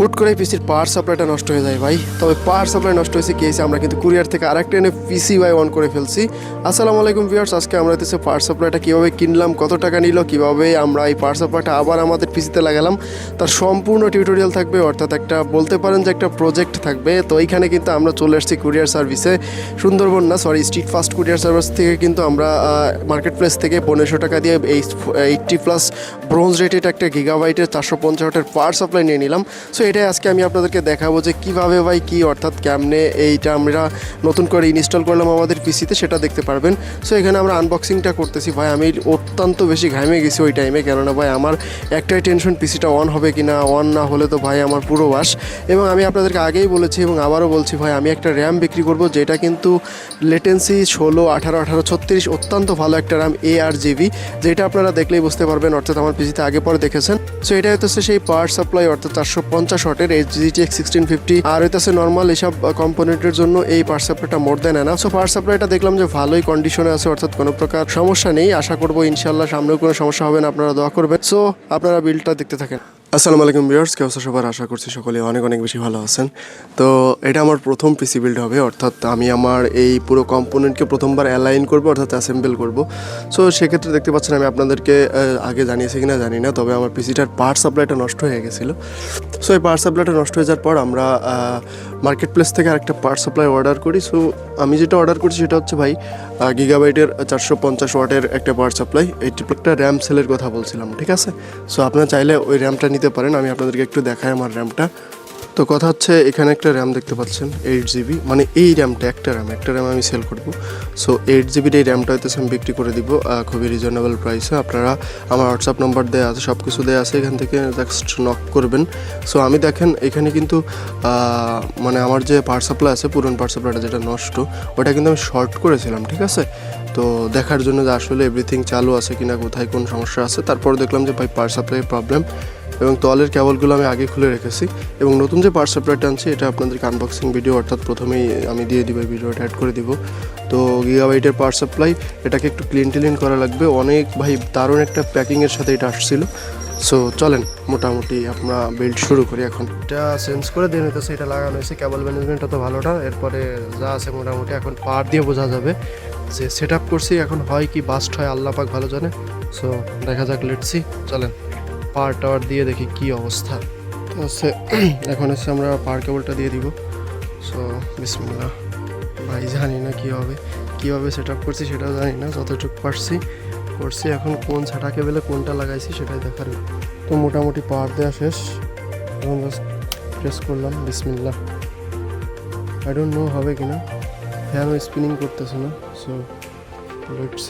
হুট করে পিসির পাওয়ার সাপ্লাইটা নষ্ট হয়ে যায় ভাই। তবে পাওয়ার সাপ্লাই নষ্ট হয়েছে কি হয়েছে আমরা কিন্তু কুরিয়ার থেকে আরেকটা এনে পিসি ওয়াই অন করে ফেলছি। আসসালামু আলাইকুম ভিউয়ার্স, আজকে আমরা হচ্ছে পাওয়ার সাপ্লাইটা কীভাবে কিনলাম, কত টাকা নিল, কীভাবে আমরা এই পাওয়ার সাপ্লাইটা আবার আমাদের পিসিতে লাগালাম, তার সম্পূর্ণ টিউটোরিয়াল থাকবে, অর্থাৎ একটা বলতে পারেন যে একটা প্রজেক্ট থাকবে। তো এইখানে কিন্তু আমরা চলে আসছি কুরিয়ার সার্ভিসে। সুন্দরবন না sorry street fast courier service থেকে কিন্তু আমরা মার্কেট প্লেস থেকে পনেরোশো টাকা দিয়ে এই এইটটি প্লাস ব্রোঞ্জ রেটেড একটা গিগাবাইটের চারশো পঞ্চাশ ওয়াটের পাওয়ার সাপ্লাই নিয়ে নিলাম। সো এটাই আজকে আমি আপনাদেরকে দেখাবো যে কীভাবে ভাই কী, অর্থাৎ কেমনে এইটা আমরা নতুন করে ইনস্টল করলাম আমাদের পিসিতে সেটা দেখতে পারবেন। সো এখানে আমরা আনবক্সিংটা করতেছি। ভাই, আমি অত্যন্ত বেশি ঘামে গেছি ওই টাইমে কেননা ভাই, আমার একটাই টেনশন পিসিটা অন হবে কি না অন না হলে তো ভাই আমার পুরো বাস। এবং আমি আপনাদেরকে আগেই বলেছি এবং আবারও বলছি, ভাই, আমি একটা র্যাম বিক্রি করব, যেটা কিন্তু লেটেন্সি ষোলো, আঠারো আঠারো, ছত্রিশ, অত্যন্ত ভালো একটা র্যাম এ আর জিবি যেটা আপনারা দেখলেই বুঝতে পারবেন, অর্থাৎ আমার পিসিতে আগে পরে দেখেছেন। সো এটা হচ্ছে সেই পাওয়ার সাপ্লাই অর্থাৎ চারশো পঞ্চাশ ওয়াটের এইচ জিটিএক্স সিক্সটিন ফিফটি আর হইতেছে নর্মাল এইসব কম্পোনেন্টের জন্য এই পাওয়ার সাপ্লাইটা মোর দেন না সো পাওয়ার সাপ্লাইটা দেখলাম যে ভালোই কন্ডিশনে আছে, অর্থাৎ কোনো প্রকার সমস্যা নেই। আশা করব ইনশাল্লাহ সামনেও কোনো সমস্যা হবে না, আপনারা দোয়া করবেন। সো আপনারা বিলটা দেখতে থাকেন। আসসালামু আলাইকুম ভিউয়ার্স কেউ সবার আশা করছি সকলে অনেক অনেক বেশি ভালো আছেন। তো, এটা আমার প্রথম পিসি বিল্ড হবে, অর্থাৎ আমি আমার এই পুরো কম্পোনেন্টকে প্রথমবার অ্যালাইন করব, অর্থাৎ অ্যাসেম্বল করব। সো সেক্ষেত্রে দেখতে পাচ্ছেন আমি আপনাদেরকে আগে জানিয়েছি কিনা জানি না, তবে আমার পিসিটার পার্ট সাপ্লাইটা নষ্ট হয়ে গেছিল। সো এই পাওয়ার সাপ্লাইটা নষ্ট হয়ে যাওয়ার পর আমরা মার্কেট প্লেস থেকে আরেকটা পাওয়ার সাপ্লাই অর্ডার করি। সো আমি যেটা অর্ডার করছি সেটা হচ্ছে ভাই গিগাবাইটের চারশো পঞ্চাশ ওয়াটের একটা পাওয়ার সাপ্লাই এইটি একটা র্যাম সেলের কথা বলছিলাম, ঠিক আছে? সো আপনারা চাইলে ওই র্যামটা নিতে পারেন। আমি আপনাদেরকে একটু দেখাই আমার র্যামটা তো কথা হচ্ছে, এখানে একটা র্যাম দেখতে পাচ্ছেন এইট জিবি মানে এই র্যামটা একটা র্যাম একটা র্যাম আমি সেল করব। সো এইট জিবির এই র্যামটা হয়তো আমি বিক্রি করে দিব খুবই রিজনেবল প্রাইসে আপনারা, আমার হোয়াটসঅ্যাপ নাম্বার দেওয়া আছে সব কিছু দেওয়া আছে, এখান থেকে জাস্ট নক করবেন। সো আমি দেখেন, এখানে কিন্তু মানে আমার যে পাওয়ার সাপ্লাই আছে, পুরনো পাওয়ার সাপ্লাইটা যেটা নষ্ট, ওটা কিন্তু আমি শর্ট করেছিলাম, ঠিক আছে? তো দেখার জন্য যে আসলে এভরিথিং চালু আছে কিনা, কোথায় কোন সমস্যা আছে, তারপর দেখলাম যে ভাই পাওয়ার সাপ্লাই প্রবলেম এবং তলের কেবলগুলো আমি আগে খুলে রেখেছি এবং নতুন যে পাওয়ার সাপ্লাইটা আনছি এটা আপনাদেরকে আনবক্সিং ভিডিও অর্থাৎ প্রথমেই আমি দিয়ে দিব ভিডিওটা অ্যাড করে দিব। তো গিগাবাইটের পাওয়ার সাপ্লাই এটাকে একটু ক্লিন টিলিন করা লাগবে। অনেক ভাই দারুণ একটা প্যাকিংয়ের সাথে এটা আসছিল। সো চলেন, মোটামুটি আমরা বিল্ড শুরু করি এখন। এটা চেঞ্জ করে দিয়ে নিতেছে, এটা লাগানো হয়েছে। কেবল ম্যানেজমেন্টটা তো ভালোটা, এরপরে যা আছে মোটামুটি এখন পার দিয়ে বোঝা যাবে যে সেট আপ করছি। এখন হয় কি বাস্ট হয়, আল্লাহ পাক ভালো জানে। সো দেখা যাক লেটসি চলেন। পাওয়ার টাওয়ার দিয়ে দেখি কি অবস্থা। তো হচ্ছে এখন হচ্ছে আমরা পাওয়ার কেবলটা দিয়ে দিব। সো বিসমিল্লা ভাই, জানি না কী হবে। কীভাবে সেট আপ করছি সেটাও জানি না। যতটুকু পারছি, করছি। এখন কোন ছাটা কেবেলে কোনটা লাগাইছি সেটাই দেখার। তো মোটামুটি পাওয়ার দেওয়া শেষ। জাস্ট প্রেস করলাম, বিসমিল্লাহ। আই ডোন্ট নো হবে কি না ফ্যানও স্পিনিং করতেছে না। সো লেটস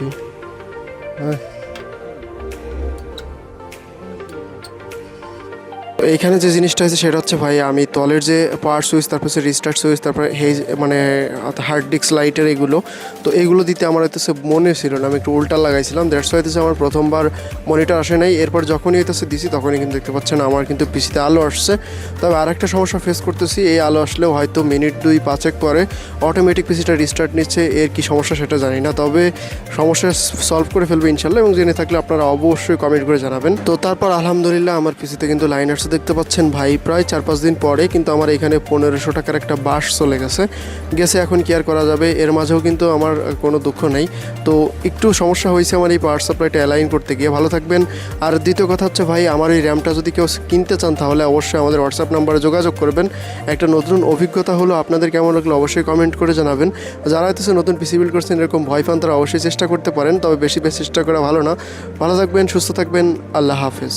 হ্যাঁ এইখানে যে জিনিসটা হয়েছে সেটা হচ্ছে ভাই, আমি তলের যে পাওয়ার সুইচ, তারপর হচ্ছে রিস্টার্ট সুইচ, তারপরে হেজ মানে হার্ড ডিস্ক লাইটের এগুলো, তো এগুলো দিতে আমার হইতেছে মনে ছিল না, আমি একটু উল্টা লাগাইছিলাম দ্যাটস হইতেছে আমার প্রথমবার মনিটর আসে নাই, এরপর যখনই হইতেছে দিছি, তখনই কিন্তু দেখতে পাচ্ছেন আমার কিন্তু পিসিতে আলো আসছে, তবে আরেকটা সমস্যা ফেস করতেছি, এই আলো আসলেও হয়তো মিনিট দুই পাঁচেক পরে অটোমেটিক পিসিটা রিস্টার্ট নিচ্ছে, এর কি সমস্যা সেটা জানি না, তবে সমস্যা সলভ করে ফেলবে ইনশাল্লাহ, এবং জেনে থাকলে আপনারা অবশ্যই কমেন্ট করে জানাবেন। তো তারপর আলহামদুলিল্লাহ, আমার পিসিতে কিন্তু লাইন আসছে দেখতে পাচ্ছেন ভাই, প্রায় চার পাঁচ দিন পরে কিন্তু আমার এখানে পনেরোশো টাকার একটা বাস চলে গেছে। গেছে এখন কি আর করা যাবে? এর মাঝেও কিন্তু আমার কোনো দুঃখ নেই। তো একটু সমস্যা হয়েছে আমার এই পাওয়ার সাপ্লাইটা অ্যালাইন করতে গিয়ে। ভালো থাকবেন। আর দ্বিতীয় কথা হচ্ছে ভাই, আমার এই র্যামটা যদি কেউ কিনতে চান তাহলে অবশ্যই আমাদের হোয়াটসঅ্যাপ নাম্বারে যোগাযোগ করবেন। একটা নতুন অভিজ্ঞতা হলো আপনাদের কেমন লাগল অবশ্যই কমেন্ট করে জানাবেন। যারা হয়তো নতুন পিসি বিল্ড করছেন, এরকম ভয় পান, তারা অবশ্যই চেষ্টা করতে পারেন। তবে বেশি বেশি চেষ্টা করা ভালো না। ভালো থাকবেন, সুস্থ থাকবেন। আল্লাহ হাফেজ।